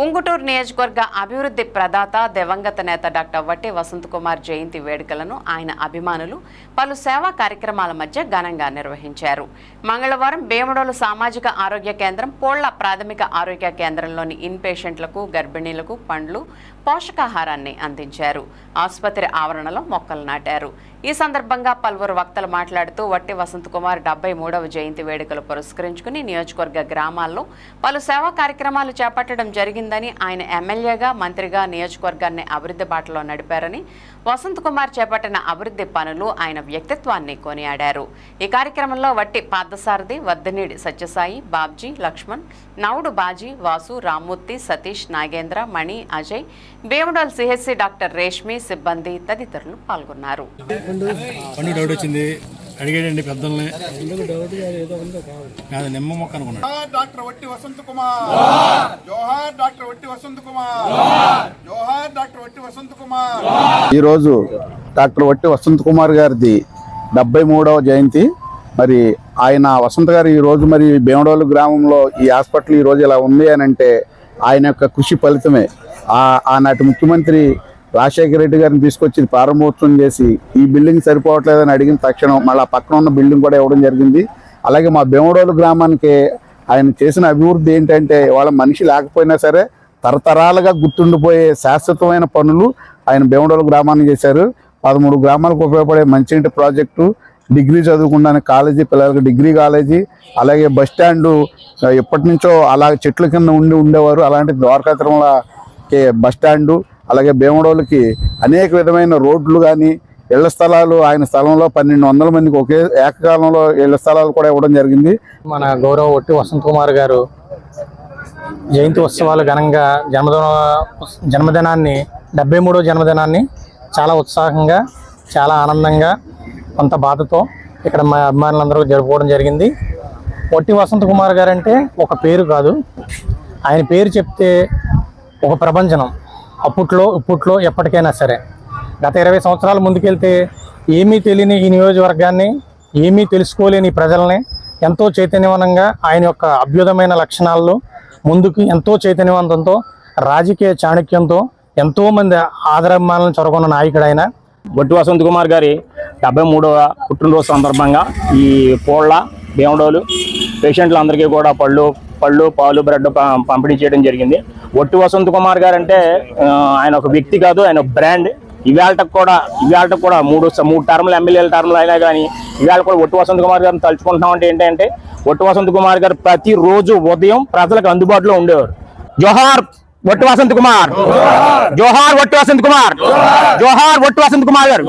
ఉంగుటూరు నియోజకవర్గ అభివృద్ధి ప్రదాత దివంగత నేత డాక్టర్ వట్టి వసంత్ కుమార్ జయంతి వేడుకలను ఆయన అభిమానులు పలు సేవా కార్యక్రమాల మధ్య ఘనంగా నిర్వహించారు. మంగళవారం భీమడోలు సామాజిక ఆరోగ్య కేంద్రం పోళ్ళ ప్రాథమిక ఆరోగ్య కేంద్రంలోని ఇన్ పేషెంట్లకు గర్భిణీలకు పండ్లు పోషకాహారాన్ని అందించారు. ఆసుపత్రి ఆవరణలో మొక్కలు నాటారు. ఈ సందర్భంగా పలువురు వక్తలు మాట్లాడుతూ వట్టి వసంత్ కుమార్ డెబ్బై మూడవ జయంతి వేడుకలు పురస్కరించుకుని నియోజకవర్గ గ్రామాల్లో పలు సేవా కార్యక్రమాలు చేపట్టడం జరిగిందని ఆయన ఎమ్మెల్యేగా మంత్రిగా నియోజకవర్గాన్ని అభివృద్ధి బాటలో నడిపారని వసంత్ కుమార్ చేపట్టిన అభివృద్ధి పనులు ఆయన వ్యక్తిత్వాన్ని కొనియాడారు. ఈ కార్యక్రమంలో వట్టి పార్థసారథి వద్దనేడి సత్యసాయి బాబ్జీ లక్ష్మణ్ నవుడు బాజీ వాసు రామ్మూర్తి సతీష్ నాగేంద్ర మణి అజయ్ భీమడోల్ సిహెచ్సి డాక్టర్ రేష్మి సిబ్బంది తదితరులు పాల్గొన్నారు. అడిగాడండి పెద్దల్ని. కాదు నిమ్మ మొక్క అనుకున్నాడు. జోహార్ డాక్టర్ వట్టి వసంత్ కుమార్. జోహార్ డాక్టర్ వట్టి వసంత్ కుమార్. జోహార్ డాక్టర్ వట్టి వసంత్ కుమార్. ఈరోజు డాక్టర్ వట్టి వసంత్ కుమార్ గారిది డెబ్బై మూడవ జయంతి. మరి ఆయన వసంత్ గారు ఈ రోజు మరి భీమడోలు గ్రామంలో ఈ హాస్పిటల్ ఈ రోజు ఇలా ఉంది అని అంటే ఆయన యొక్క కృషి ఫలితమే. ఆ ఆనాటి ముఖ్యమంత్రి రాజశేఖర రెడ్డి గారిని తీసుకొచ్చి ప్రారంభోత్సవం చేసి ఈ బిల్డింగ్ సరిపోవట్లేదని అడిగిన తక్షణం మళ్ళీ పక్కన ఉన్న బిల్డింగ్ కూడా ఇవ్వడం జరిగింది. అలాగే మా భీమడోలు గ్రామానికి ఆయన చేసిన అభివృద్ధి ఏంటంటే వాళ్ళ మనిషి లేకపోయినా సరే తరతరాలుగా గుర్తుండిపోయే శాశ్వతమైన పనులు ఆయన భీమడోలు గ్రామాన్ని చేశారు. పదమూడు గ్రామాలకు ఉపయోగపడే మంచినీటి ప్రాజెక్టు డిగ్రీ చదువుకుండానికి కాలేజీ పిల్లలకు డిగ్రీ కాలేజీ అలాగే బస్ స్టాండు ఎప్పటి నుంచో అలా చెట్ల కింద ఉండి ఉండేవారు. అలాంటి ద్వారకా తిరుమలకి బస్ స్టాండు అలాగే భీమడోలుకి అనేక విధమైన రోడ్లు కానీ ఇళ్ళ స్థలాలు ఆయన స్థలంలో పన్నెండు వందల మందికి ఒకే ఏకకాలంలో ఇళ్ళ స్థలాలు కూడా ఇవ్వడం జరిగింది. మన గౌరవ ఒట్టి వసంత్ కుమార్ గారు జయంతి ఉత్సవాలు ఘనంగా జన్మదిన జన్మదినాన్ని డెబ్బై మూడో జన్మదినాన్ని చాలా ఉత్సాహంగా చాలా ఆనందంగా కొంత బాధతో ఇక్కడ మా అభిమానులందరూ జరుపుకోవడం జరిగింది. ఒట్టి వసంత్ కుమార్ గారు అంటే ఒక పేరు కాదు. ఆయన పేరు చెప్తే ఒక ప్రపంచనం అప్పట్లో ఇప్పట్లో ఎప్పటికైనా సరే. గత ఇరవై సంవత్సరాల ముందుకెళ్తే ఏమీ తెలియని ఈ నియోజకవర్గాన్ని ఏమీ తెలుసుకోలేని ప్రజల్ని ఎంతో చైతన్యవనంగా ఆయన యొక్క అభ్యుదమైన లక్షణాల్లో ముందుకు ఎంతో చైతన్యవంతంతో రాజకీయ చాణక్యంతో ఎంతోమంది ఆదరాభిమానులను చొరగొన్న నాయకుడు ఆయన బొట్టి వసంత్ కుమార్ గారి డెబ్బై మూడవ పుట్టినరోజు సందర్భంగా ఈ కోళ్ళ భీమడోలు పేషెంట్లందరికీ కూడా పళ్ళు పళ్ళు పాలు బ్రెడ్ పంపిణీ చేయడం జరిగింది. ఒట్టి వసంత్ కుమార్ గారు అంటే ఆయన ఒక వ్యక్తి కాదు ఆయన ఒక బ్రాండ్. ఇవాళకు కూడా ఇవాళకు కూడా మూడు మూడు టర్మ్లు ఎమ్మెల్యేల టర్మ్లు అయినా కానీ ఇవాళ కూడా ఒట్టి వసంత్ కుమార్ గారిని తలుచుకుంటున్నాం అంటే ఏంటంటే ఒట్టి వసంత్ కుమార్ గారు ప్రతిరోజు ఉదయం ప్రజలకు అందుబాటులో ఉండేవారు. జోహార్ ఒట్టి వసంత్ కుమార్. జోహార్! ఒట్టి వసంత్ కుమార్. జోహార్ ఒట్టి వసంత్ కుమార్ గారు.